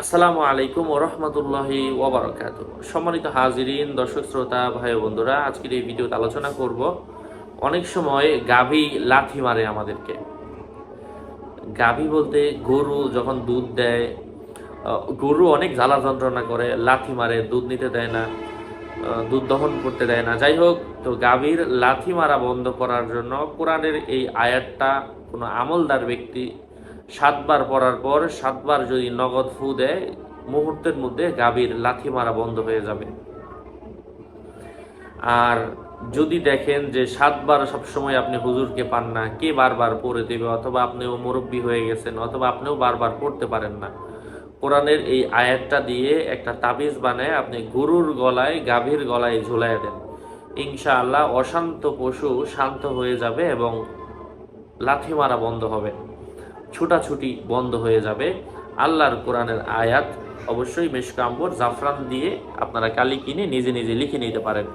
আসসালামু আলাইকুম ওরহমতুল্লাহি ওবরাকাত সম্মানিত হাজিরিন, দর্শক, শ্রোতা, ভাই বন্ধুরা, আজকের এই ভিডিওতে আলোচনা করব অনেক সময় গাভী লাথি মারে আমাদেরকে। গাভী বলতে গরু যখন দুধ দেয় গরু অনেক জ্বালা যন্ত্রণা করে, লাথি মারে, দুধ নিতে দেয় না দুধ দহন করতে দেয় না। যাই হোক, তো গাভীর লাথি মারা বন্ধ করার জন্য কোরআনের এই আয়াতটা কোনো আমলদার ব্যক্তি সাতবার পড়ার পর সাতবার যদি নগদ ফু দেয়, মুহূর্তের মধ্যে গাভীর লাথি মারা বন্ধ হয়ে যাবে। আর যদি দেখেন যে সাতবার সবসময় আপনি হুজুরকে পান না, কে বারবার পড়ে দেবে, অথবা আপনিও মুরব্বী হয়ে গেছেন, অথবা আপনিও বারবার পড়তে পারেন না, কোরআনের এই আয়াতটা দিয়ে একটা তাবিজ বানায় আপনি গরুর গলায়, গাভীর গলায় ঝুলাই দেন। ইনশাআল্লাহ অশান্ত পশু শান্ত হয়ে যাবে এবং লাথি মারা বন্ধ হবে। ছুটাছুটি বন্ধ হয়ে যাবে। আল্লাহর কোরআনের আয়াত অবশ্যই মেশকাম্বর, জাফরান দিয়ে আপনারা কালি কিনে নিজে নিজে লিখে নিতে পারেন।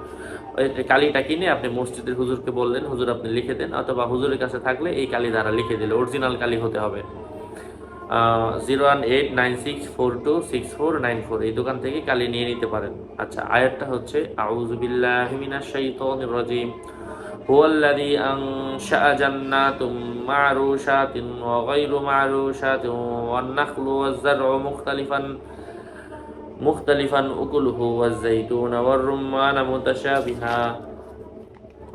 কালিটা কিনে আপনি মসজিদের হুজুরকে বললেন, হুজুর, আপনি লিখে দেন। অথবা হুজুরের কাছে থাকলে এই কালি দ্বারা লিখে দিলে, অরিজিনাল কালি হতে হবে। Zero one eight nine six four two six four nine four এই দোকান থেকে কালি নিয়ে নিতে পারেন। আচ্ছা আয়াতটা হচ্ছে আউজুবিল্লাহ মিনাশ শাইতানির রাজিম। هو الذي أنشأ جنات معروشات وغير معروشات والنخل والزرع مختلفا مختلفا أكله والزيتون والرمان متشابها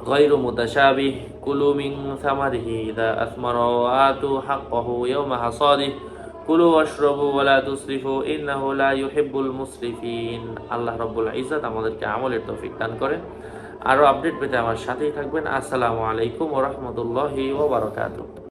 غير متشابه كلوا من ثمره إذا أثمر وآتوا حقه يوم حصاده كلوا واشربوا ولا تسرفوا إنه لا يحب المسرفين আল্লাহ রব্বুল ইজ্জত আমাদেরকে আমলের তৌফিক দান করেন আরও আপডেট পেতে আমার সাথেই থাকবেন। আসসালামু আলাইকুম ওরহমতুল্লাহি ওবরাকাতুহ